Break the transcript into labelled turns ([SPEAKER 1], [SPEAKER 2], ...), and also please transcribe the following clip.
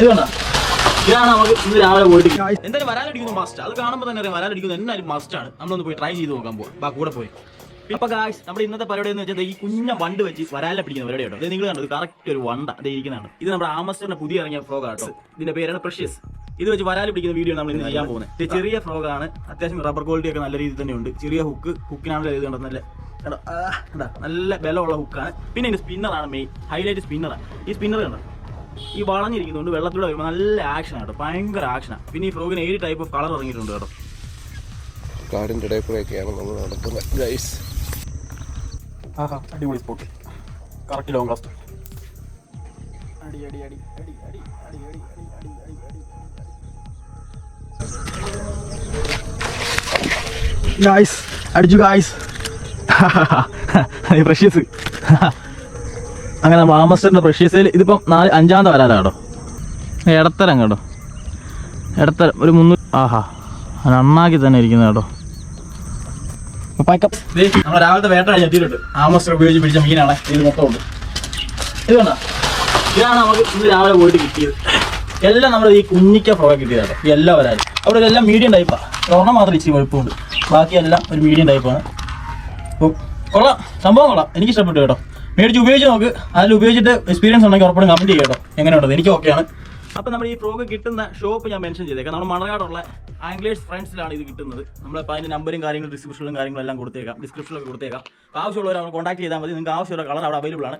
[SPEAKER 1] ഇത് കണ്ടോ? ഇതാണ് നമുക്ക് ഇന്ന് രാവിലെ പോയിട്ട് എന്തായാലും വരാലടിക്കുന്ന മസ്റ്റ് അത് കാണുമ്പോൾ തന്നെ അറിയാം വരാലടിക്കുന്നത് എന്നാലും മസ്റ്റ് ആണ്. നമ്മളൊന്ന് പോയി ട്രൈ ചെയ്ത് നോക്കാൻ പോവാം. ബാ കൂടെ പോയി. അപ്പൊ ഗായ്സ് നമ്മുടെ ഇന്നത്തെ പരിപാടി എന്ന് വെച്ചാൽ ഈ കുഞ്ഞ വണ്ട് വെച്ച് വരാലെ പിടിക്കുന്ന പരിപാടി കേട്ടോ നിങ്ങൾ കണ്ടത് കറക്റ്റ് ഒരു വണ്ട. അത് ഇരിക്കുന്നതാണ്. ഇത് നമ്മുടെ ആമസ്റ്ററിന്റെ പുതിയ ഇറങ്ങിയ ഫ്രോഗ് കേട്ടോ ഇതിന്റെ പേരാണ് പ്രഷ്യസ് ഇത് വെച്ച് വരാൽ പിടിക്കുന്ന വീഡിയോ നമ്മൾ ഇന്ന് ചെയ്യാൻ പോകുന്നത്. ചെറിയ ഫ്രോഗാണ് അത്യാവശ്യം റബ്ബർ ക്വാളിറ്റി ഒക്കെ നല്ല രീതിയിൽ തന്നെ ഉണ്ട്. ചെറിയ ഹുക്ക് ഹുക്കിനാണല്ലോ ഇത് കണ്ടത്. നല്ല ആ, കണ്ടോ? നല്ല ബലമുള്ള ഹുക്കാണ് പിന്നെ ഇതിന്റെ സ്പിന്നറാണ് മെയിൻ ഹൈലൈറ്റ് സ്പിന്നറാണ് ഈ സ്പിന്നർ കണ്ടോ ഈ വളഞ്ഞിരിക്കുന്നതുകൊണ്ട് വെള്ളത്തിലൂടെ വരുമ്പോൾ നല്ല ആക്ഷൻ കേട്ടോ ഭയങ്കര ആക്ഷനാണ് പിന്നെ ഈ ഫ്രോഗിന് ഏഴ് ടൈപ്പ് ഓഫ് കളർ ഇറങ്ങിയിട്ടുണ്ട് കേട്ടോ
[SPEAKER 2] കാടിന്റെ ഇടയിൽ കൂടെയൊക്കെയാണ് നമ്മൾ നടക്കുന്നത് ഗൈസ്
[SPEAKER 1] ആഹാ അടിപൊളി സ്പോട്ട് കറക്റ്റ് ലോങ് ലാസ്റ്റ് അടി അടി അടി അടി അടി അടി അടി അടി അടി അടി അടി ഗായ്സ് അടിച്ചു ഗായ്സ് പ്രഷ്യസ് അങ്ങനെ വാമസ്റ്ററിന്റെ പ്രഷ്യസിൽ ഇതിപ്പം നാല് അഞ്ചാമത്തെ വരാലാട്ടോ ഇടത്തരം കേട്ടോ ഇടത്തരം ഒരു മുന്നൂറ് ആഹാ. നന്നാക്കി തന്നെ ഇരിക്കുന്നത് കേട്ടോ രാവിലത്തെ വേട്ടയാണ് എത്തിയിട്ടുണ്ട്. ആമസ്റ്റർ ഉപയോഗിച്ച് പിടിച്ച മീനാണ്. ഇതിൽ മൊത്തം ഉണ്ട് ഇത് ഇതാണ് നമുക്ക് ഇന്ന് രാവിലെ പോയിട്ട് കിട്ടിയത്. എല്ലാം നമ്മുടെ ഈ കുഞ്ഞിക്ക ഫ്രോക്ക് കിട്ടിയതാണ് എല്ലാം എല്ലാ അവിടെ എല്ലാം മീഡിയം ടൈപ്പാണ് ഒരെണ്ണം മാത്രം ഇച്ചിരി കുഴപ്പമുണ്ട് ബാക്കിയെല്ലാം ഒരു മീഡിയം ടൈപ്പാണ് അപ്പം കൊള്ളാം. സംഭവം കൊള്ളാം. എനിക്ക് ഇഷ്ടപ്പെട്ടു കേട്ടോ. മേടിച്ച് ഉപയോഗിച്ച് നോക്ക്. അതിൽ ഉപയോഗിച്ചിട്ട് എക്സ്പീരിയൻസ് ഉണ്ടെങ്കിൽ ഉറപ്പാണ് കമന്റ് ചെയ്യാം കേട്ടോ. എങ്ങനെയുണ്ട് എനിക്ക് ഓക്കെയാണ് അപ്പോൾ നമ്മൾ ഈ ഫ്രോഗ് കിട്ടുന്ന ഷോപ്പ് ഞാൻ മെൻഷൻ ചെയ്തേക്കാം. നമ്മൾ മണനാടുള്ള ആംഗ്ലേഴ്സ് ഫ്രണ്ട്സിലാണ് ഇത് കിട്ടുന്നത്. നമ്മളിപ്പോൾ അതിന്റെ നമ്പറും കാര്യങ്ങളും ഡിസ്ക്രിപ്ഷനിലും കാര്യങ്ങളും എല്ലാം കൊടുത്തേക്കാം. ഡിസ്ക്രിപ്ഷനിലൊക്കെ കൊടുത്തേക്കാം. ആവശ്യമുള്ളവർ അവർ കോൺടാക്ട് ചെയ്താൽ മതി. നിങ്ങൾക്ക് ആവശ്യമുള്ള കളർ അവിടെ അവൈലബിൾ ആണ്.